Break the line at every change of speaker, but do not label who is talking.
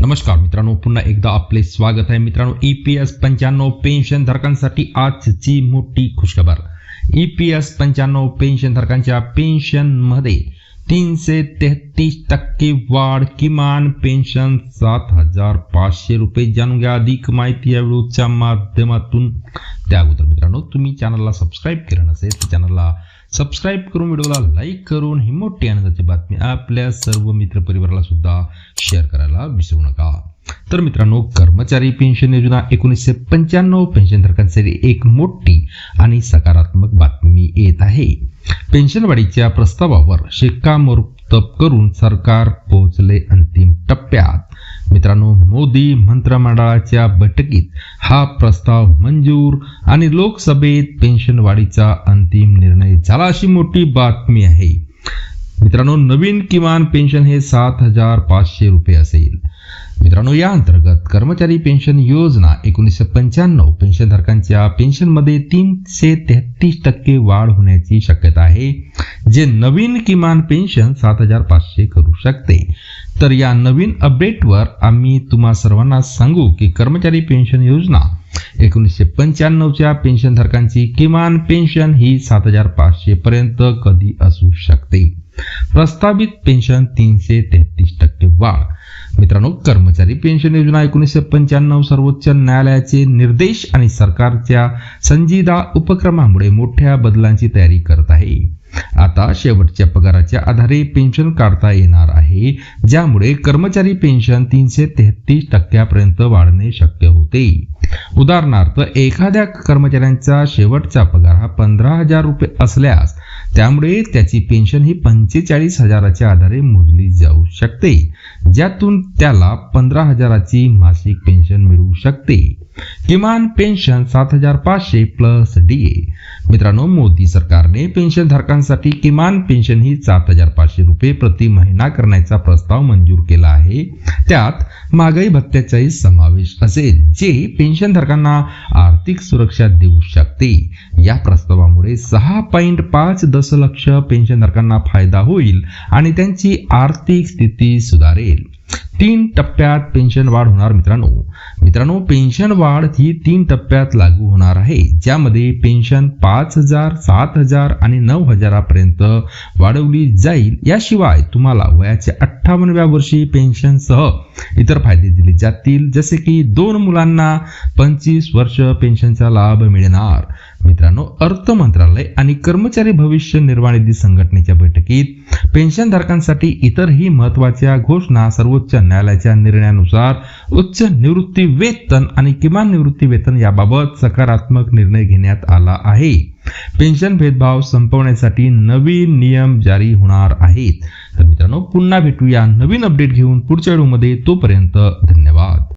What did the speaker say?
नमस्कार मित्रांनो पुन्हा एकदा आपले स्वागत आहे. मित्रांनो ई पी एस पंच्याण्णव पेन्शन धारकांसाठी आजची मोठी खुशखबर. ई पी एस पंच्याण्णव पेन्शन धारकांच्या पेन्शनमध्ये तीनशे तेहतीस टक्के वाढ किमान पेन्शन सात हजार पाचशे रुपये जाणून घ्या अधिक माहिती या व्हिडिओच्या माध्यमातून त्या अगोदर मित्रांनो तुम्ही चॅनलला सबस्क्राईब केलं नसेल तर चॅनलला सबस्क्राईब करून व्हिडिओला लाईक करून ही मोठी आनंदाची बातमी आपल्या सर्व मित्रपरिवाराला सुद्धा शेअर करायला विसरू नका. तर मित्रांनो कर्मचारी पेन्शन योजना एकोणीसशे पंच्याण्णव पेन्शनधारकांसाठी एक मोठी आणि सकारात्मक बातमी येत आहे. पेन्शनवाढीच्या प्रस्तावावर शिक्कामोर्तब करून सरकार पोहोचले अंतिम टप्प्यात. मित्रांनो मोदी मंत्रिमंडळाच्या बैठकीत हा प्रस्ताव मंजूर आणि लोकसभेत पेन्शन वाढीचा अंतिम निर्णय झाला अशी मोठी बातमी आहे. मित्रांनो नवीन किमान पेन्शन हे सात हजार पाचशे रुपये असेल. मित्रांनो या अंतर्गत कर्मचारी पेन्शन योजना एकोणीसशे पंच्याण्णव पेन्शनधारकांच्या पेन्शनमध्ये तीनशे तेहतीस टक्के वाढ होण्याची शक्यता आहे जे नवीन किमान पेन्शन सात हजार पाचशे करू शकते. तर या नवीन अपडेटवर आम्ही तुम्हा सर्वांना सांगू की कर्मचारी पेन्शन योजना एकोणीसशे पंच्याण्णवच्या पेन्शनधारकांची किमान पेन्शन ही सात हजार पाचशे पर्यंत कधी असू शकते. प्रस्तावित पेन्शन तीनशे तेहतीस टक्के वाढ. मित्रांनो कर्मचारी पेन्शन योजना एकोणीसशे पंच्याण्णव सर्वोच्च न्यायालयाचे निर्देश आणि सरकारच्या संजीदा उपक्रमामुळे मोठ्या बदलांची तयारी करत आहे. आता शेवटच्या पगाराच्या आधारे पेन्शन काढता येणार आहे ज्यामुळे कर्मचारी पेन्शन तीनशे तेहतीस टक्क्यापर्यंत वाढणे शक्य होते. उदाहरणार्थ एखाद्या कर्मचाऱ्यांचा शेवटचा पगार हा पंधरा हजार रुपये असल्यास त्यामुळे त्याची पेन्शन ही पंचेचाळीस हजाराच्या आधारे मोजली जाऊ शकते ज्यातून त्याला पंधरा हजाराची मासिक पेन्शन मिळू शकते. किमान पेन्शन सात हजार पाचशे प्लस डीए मित्रांनो मोदी सरकारने पेन्शन धारकांसाठी किमान पेन्शन ही सात हजार पाचशे रुपये प्रति महिना करण्याचा प्रस्ताव मंजूर केला आहे. त्यात महागाई भत्त्याचाही समावेश असेल. जे पेन्शनधारकांना आर्थिक सुरक्षा देऊ शकते. या प्रस्तावामुळे सहा पॉईंट पाच दशलक्ष पेन्शनधारकांना फायदा होईल आणि त्यांची आर्थिक स्थिती सुधारेल. तीन टप्प्यात पेन्शन वाढ होणार मित्रांनो. मित्रांनो पेन्शन वाढ ही तीन टप्प्यात लागू होणार आहे ज्यामध्ये पेन्शन पाच हजार सात हजार आणि नऊ हजारापर्यंत वाढवली जाईल. याशिवाय तुम्हाला वयाच्या अठ्ठावन्नव्या वर्षी पेन्शनसह इतर फायदे दिले जातील जसे की दोन मुलांना पंचवीस वर्ष पेन्शनचा लाभ मिळणार. मित्रांनो अर्थ मंत्रालय आणि कर्मचारी भविष्य निर्वाह निधी संघटनेच्या बैठकीत पेन्शनधारकांसाठी इतरही महत्त्वाच्या घोषणा सर्वोच्च न्यायालयाच्या निर्णयानुसार उच्च निवृत्ती वेतन आणि किमान निवृत्ती वेतन याबाबत सकारात्मक निर्णय घेण्यात आला आहे. पेन्शन भेदभाव संपवण्यासाठी नवीन नियम जारी होणार आहेत. तर मित्रांनो पुन्हा भेटूया नवीन अपडेट घेऊन पुढच्या व्हिडिओमध्ये. तोपर्यंत धन्यवाद.